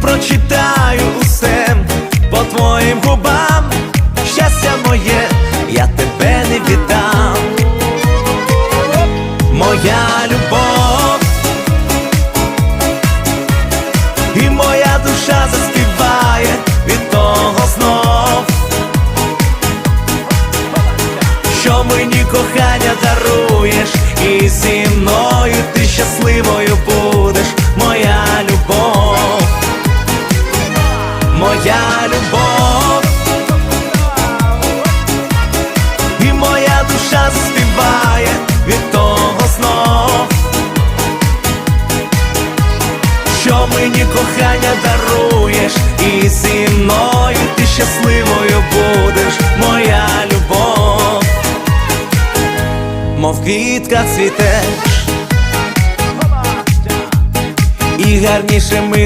прочитаю усе по твоїм губам. Щастя моє, я тебе не віддам. Моя любов і моя душа заспіває від того знов, що мені кохання даруєш, моя любов, і моя душа заспіває від того знов. що мені кохання даруєш, і зі мною ти щасливою будеш, моя любов, мов квітка цвітеш, і гарніше ми